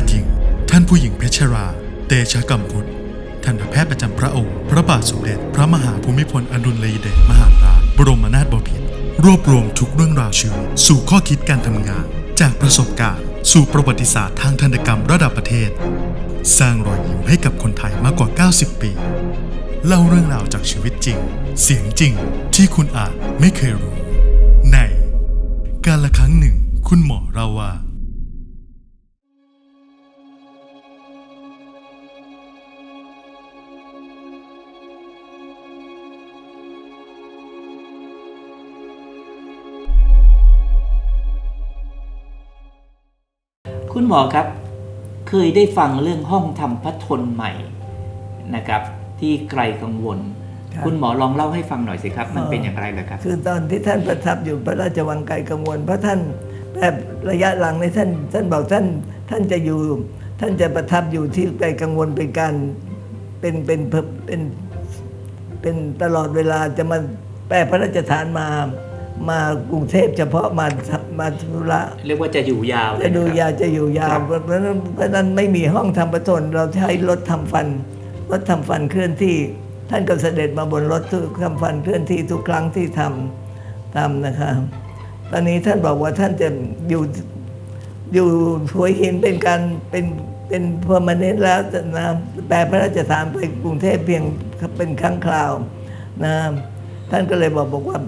ทย์หญิง ท่านผู้หญิงเพชรรา เตชะกัมพุทธทันตแพทย์ประจำพระองค์ พระบาทสมเด็จ พระมหาภูมิพลอดุลยเดชมหาราชบรมนาถบพิตรรวบรวมทุกเรื่องราวชีวิตสู่ข้อคิดการทำงาน จากประสบการณ์ สู่ประวัติศาสตร์ทางทันตกรรมระดับประเทศ สร้างรอยยิ้มให้กับคนไทยมากกว่า 90 ปี เล่าเรื่องราวจากชีวิตจริง เสียงจริงที่คุณอาจไม่เคยรู้ ใน การละครั้งหนึ่งคุณหมอเราว่า คุณหมอครับ เคยได้ฟังเรื่องห้องทำพระทนใหม่นะครับ ที่ไกลกังวลครับคุณหมอลองเล่าให้ฟังหน่อยสิครับ มันเป็นอย่างไรเหรอครับ คือตอนที่ท่านประทับอยู่พระราชวังไกลกังวลเพราะท่านแบบระยะหลังในท่านท่านบอกท่านท่านจะอยู่ ท่านจะประทับอยู่ที่ไกลกังวลเป็นการเป็นเป็นเป็นเป็นเป็นตลอดเวลาจะมาแปลพระราชทานมา มากรุงเทพเฉพาะมามาธุระเรียกว่าจะอยู่ยาวเลจะนดูครับยาจะอยู่ยาครัวบเพราะฉะนั้นเพราะฉะนั้นไม่มีห้องทำประทนเราใช้รถทำฟันรถทำฟันเคลื่อนที่ ท่านก็เสด็จมาบนรถทุกทำฟันเคลื่อนที่ทุกครั้งที่ทำทำนะครับตอนนี้ท่านบอกว่าท่านจะอยู่อยู่หัวหินเป็นการเป็นเป็นพอมาเน้นแล้วนะแปลพระราชทานไปกรุงเทพเพียงเป็นครั้งคราวนะท่านก็เลยบอกบอกว่า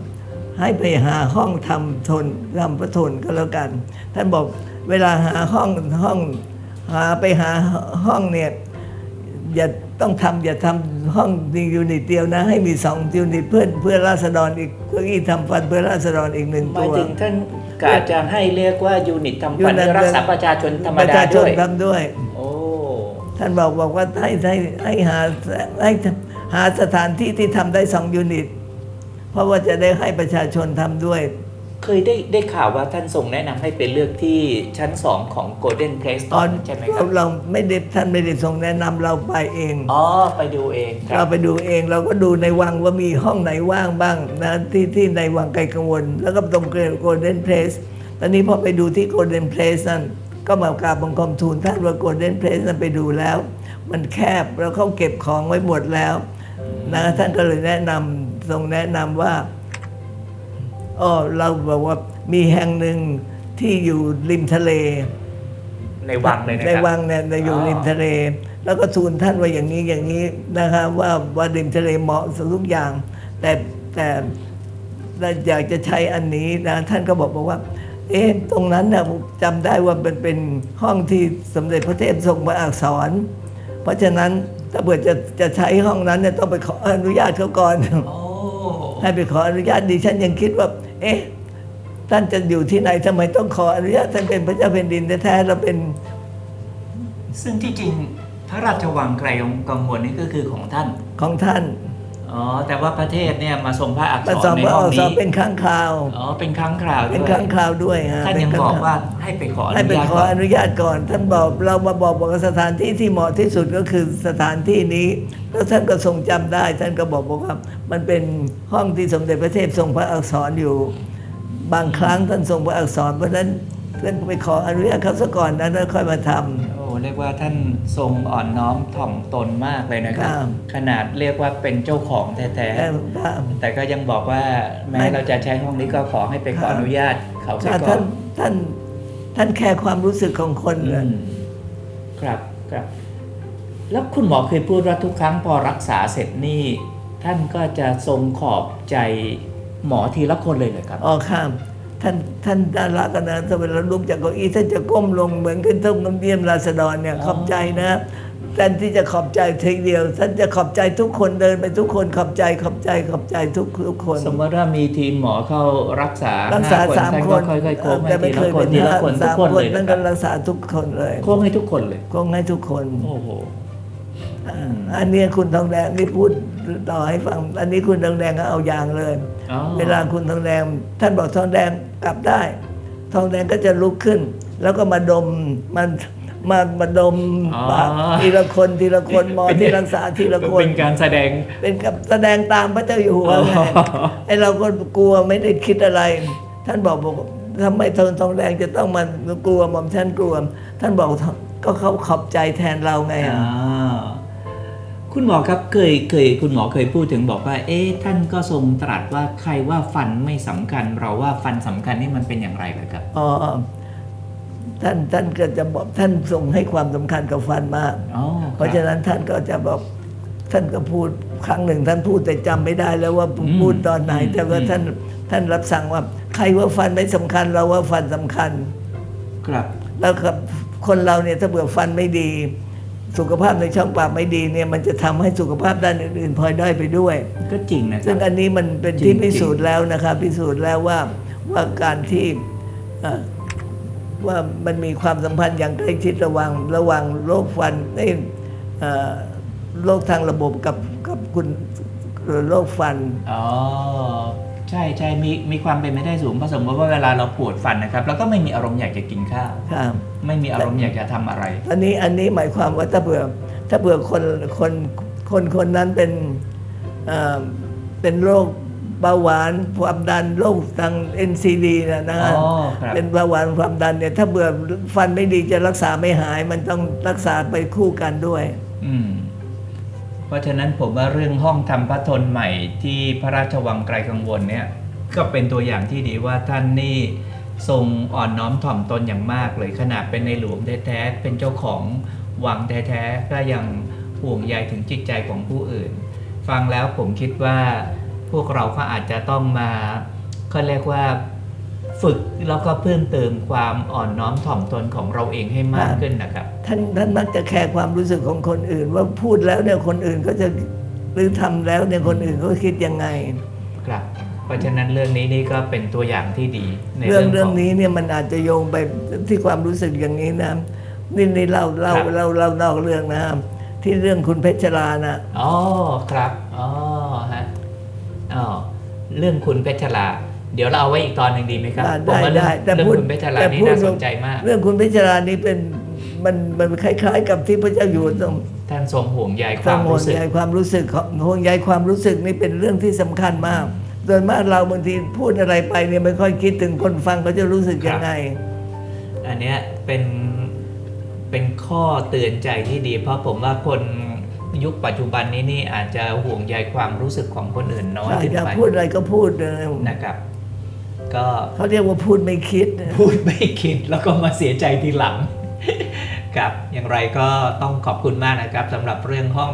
ให้ไปหาห้องทำทนทำพระทนก็แล้วกัน ท่านบอกเวลาหาห้องห้องหาไปหาห้องเนี่ยอย่าต้องทำอย่าทำห้องมียูนิตเดียวนะ ให้มีสองยูนิตเพื่อเพื่อราษฎรอีกเพื่อที่ทำฟันเพื่อราษฎรอีกหนึ่งหมาตัยวถึงท่านกาจะให้เรียกว่ายูนิตทำฟันยูนิตเพื่อรักษาประชาชนธรรมประดาชาชด้นวยทำด้วยโอ้ท่านบอกบอกว่าให้ให้ให้หาให้หาสถานที่ที่ทำได้สองยูนิต เพราะว่าจะได้ให้ประชาชนทำด้วย เคยได้ได้ข่าวว่าท่านทรงแนะนำให้เป็นเลือกที่ชั้นสองของ Golden Place ตอนใช่ไหมคเรารับเราไม่ได้ท่านไม่ได้ทรงแนะนำเราไปเอง อ๋อ ไปดูเองครัเราบไปดูเองเราก็ดูในวังว่ามีห้องไหนว่างบ้างนะที่ที่ในวังไกลกังวล แล้วก็ตรงโกลเด้นเพลสตอนนี้พอไปดูที่โกลเด้นเพลสนั่นก็มากราบบังคมทูลท่านว่าโกลเด้นเพลสนั้นไปดูแล้ว มันแคบแล้วเขาเก็บของไว้หมดแล้วนะท่านก็เลยแนะนำ ทรงแนะนำว่าอ๋อเราบอกว่ามีแห่งหนึ่งที่อยู่ริมทะเล ในวังเลยนะในครับ วังเนี่ยในอยู่อ๋อ ริมทะเล แล้วก็ทูลท่านว่าอย่างนี้อย่างนี้นะครับว่าว่าริมทะเลเหมาะสมทุกอย่าง แต่แต่เราอยากจะใช้อันนี้นะท่านก็บอกบอกว่า เอ๊ะตรงนั้นนะผมจำได้ว่าเป็นเป็นห้องที่สมเด็จพระเทพทรงพระอักษร เพราะฉะนั้นถ้าเกิดจะจะใช้ห้องนั้นเนี่ยต้องไปขออนุญาตเขาก่อนโอ้ ให้ไปขออนุญาตดิฉันยังคิดว่า เอ๊ะท่านจะอยู่ที่ไหนทำไมต้องขออนุญาตท่านเป็นพระเจ้าแผ่นดินแท้ๆเราเป็น ซึ่งที่จริงพระราชวังไกลกังวลนี่ก็คือของท่านของท่าน อ๋อแต่ว่าประเทศเนี่ยมาทรงพระอักมาษสรอบในว่าห้อองอกสอบนี้เป็นครั้งคราว อ๋อเป็นครั้งคราวด้วยเป็นครั้งคราวด้วยฮะท่านยังเป็บอกครั้งว่าให้ไปขออให้นุไปญาตขอก่อนอนุญาตก่อน ท่านบอกเรามาบอกบอกว่าสถานที่ที่เหมาะที่สุดก็คือสถานที่นี้แล้วท่านก็ทรงจำได้ ท่านก็บอกบอกว่ามันเป็นห้องที่สมเด็จพระเทพทรงพระอักษรอยู่ บางครั้งท่านทรงพระอักษรเพราะฉะนั้นท่านก็ไปขออนุญาตเขาซะก่อนนะแล้วค่อยมาทำโอ้ เรียกว่าท่านทรงอ่อนน้อมถ่อมตนมากเลยนะครับ ครับ ขนาดเรียกว่าเป็นเจ้าของแท้แต่ว่าๆแต่ก็ยังบอกว่าแม้ไม่ เราจะใช้ห้องนี้ก็ขอให้ไปขออนุญาตเขาเสียถ้าก่อท่านนท่านท่านแค่ความรู้สึกของคนอืน่ะมครับครับ แล้วคุณหมอเคยพูดว่าทุกครั้งพอรักษาเสร็จนี่ ท่านก็จะทรงขอบใจหมอทีละคนเลยเหรอครับ ออกข้าม ท่านท่านดารากันนะถ้าเวลาลุกจากเก้าอี้ท่านจะก้มลงเหมือนขึ้นต้องน้ำเยี่ยมราษฎรเนี่ยอ๋อขอบใจนะแทนที่จะขอบใจทีเดียวท่านจะขอบใจทุกคนเดินไปทุกคนขอบใจขอบใจขอบใจทุกทุกคน สมมติว่ามีทีมหมอเข้ารักษารักษาห้สามท่นคก็นค่อยๆโค้งแต่ให้ไม่ทีเคละยคนเป็นทีละคนทุสากมคนคนเลยนั่นนะคก็รับรักษาทุกคนเลยโค้งให้ทุกคนเลยโค้งให้ทุกคนโอ้โห อันเนี้ยคุณทองแดงนี่พูดต่อให้ฟัง อันนี้คุณทองแดงก็เอาอย่างเลยอ๋อเวลาคุณทองแดงท่านบอกทองแดงกลับได้ ทองแดงก็จะลุกขึ้น แล้วก็มาดมมันมามาดมอ๋อปากทีละคนทีละคนหมอที่รักษาทีละคนเป็นการแสดงเป็นกับแสดงตามพระเจ้าอยู่หัวไงอ๋อไอ้เราก็กลัวไม่ได้คิดอะไร ท่านบอกบอกทำไมทนทองแดงจะต้องมากลัวหม่อมท่านกลัว ท่านบอก ก็เขาขอบใจแทนเราไงอ่าคุณหมอครับเคยเคยคุณหมอเคยพูดถึงบอกว่า เอ๊ะท่านก็ทรงตรัสว่าใครว่าฟันไม่สำคัญ เราว่าฟันสำคัญนี่มันเป็นอย่างไรเลยครับอ๋อท่านท่านก็จะบอกท่านทรงให้ความสำคัญกับฟันมากอ๋อเพราะฉะนั้นท่านก็จะบอกท่านก็พูดครั้งหนึ่งท่านพูดแต่จำไม่ได้แล้วว่าพูดตอนไหน แต่ว่าท่านท่านรับสั่งว่า ใครว่าฟันไม่สำคัญเราว่าฟันสำคัญ ครับ แล้วครับ คนเราเนี่ยถ้าเบื่อฟันไม่ดี สุขภาพในช่องปากไม่ดีเนี่ยมันจะทำให้สุขภาพด้านอื่นๆพลอยได้อยไปด้วย ก็จริงนะคซึ่รังบอันนี้มันเป็นจริที่งพิสูจน์แล้วนะครับพิสูจน์แล้วว่าว่าการที่เอ่อว่ามันมีความสัมพันธ์อย่างใกล้ชิดระหว่างระหว่างโรคฟันเอ้ยเอ่อโรคทางระบบกับกับคุณโรคฟัน อ๋อ ใช่ใช่มีมีความเป็นไม่ได้สูงเพราะสมมติว่าเวลาเราปวดฟันนะครับ แล้วก็ไม่มีอารมณ์อยากจะกินข้าว ครับไม่มีอารมณ์อยากจะทำอะไร อันนี้อันนี้หมายความว่าถ้าเผื่อถ้าเผื่อคนคนคนคนนั้นเป็นเอ่อเป็นโรคเบาหวานความดันโรคทาง NCD นะนะฮะอ๋อครับ เป็นเบาหวานความดันเนี่ยถ้าเบื่อฟันไม่ดีจะรักษาไม่หาย มันต้องรักษาไปคู่กันด้วย อืม เพราะฉะนั้นผมว่าเรื่องห้องทำพระทนใหม่ที่พระราชวังไกลกังวลเนี่ยก็เป็นตัวอย่างที่ดีว่าท่านนี่ทรงอ่อนน้อมถ่อมตนอย่างมากเลยขนาดเป็นในหลวงแท้ๆเป็นเจ้าของวังแท้ๆก็ยังห่วงใยถึงจิตใจของผู้อื่น ฟังแล้วผมคิดว่าพวกเราก็อาจจะต้องมาเขาเรียกว่า ฝึกแล้วก็เพิ่มเติมความอ่อนน้อมถ่อมตนของเราเองให้มากขึ้นนะครับ ท่านท่านมักจะแคร์ความรู้สึกของคนอื่น ว่าพูดแล้วเนี่ยคนอื่นก็จะหรือทำแล้วเนี่ยคนอื่นก็คิดยังไง ครับ เพราะฉะนั้นเรื่องนี้นี่ก็เป็นตัวอย่างที่ดีในเรื่องขเรื่องนี้เนี่ยมันอาจจะโยงไปที่ความรู้สึกอย่างนี้นะนี่นี่เราเราครับเราเรานอกเรื่องนะครับที่เรื่องคุณเพชรรานะอ๋อครับอ๋อฮะอ๋อเรื่องคุณเพชรลา เดี๋ยวเราเอาไว้อีกตอนหนึ่งดีไหมครับได้ผมว่าเรื่องได้แต่เรื่องพูดคุณเพชรลาแต่นี่พูดน่าสนใจมาก เรื่องคุณเพชรรานี่เป็นมันมันคล้าย ๆ กับที่พระเจ้าอยู่หัวทรงท่านทรงห่วงใยคทรวางมห่วงรู้สึกใยความรู้สึกของห่วงใยความรู้สึกนี่เป็นเรื่องที่สำคัญมากโดยมากเราบางทีพูดอะไรไปเนี่ยไม่ค่อยคิดถึงคนฟังเขาจะรู้สึกยังไง อันเนี้ยเป็นเป็นข้อเตือนใจที่ดี เพราะผมว่าคนยุคปัจจุบันนี้นี่อาจจะห่วงใยความรู้สึกของคนอื่นน้อยใช่ขึ้นอยากไปพูดอะไรก็พูดเลยนะครับ ก็เขาเรียกว่าพูดไม่คิด พูดไม่คิดแล้วก็มาเสียใจทีหลัง ครับ อย่างไรก็ต้องขอบคุณมากนะครับสำหรับเรื่องห้อง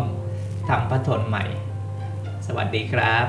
ทำพระทนใหม่ สวัสดีครับ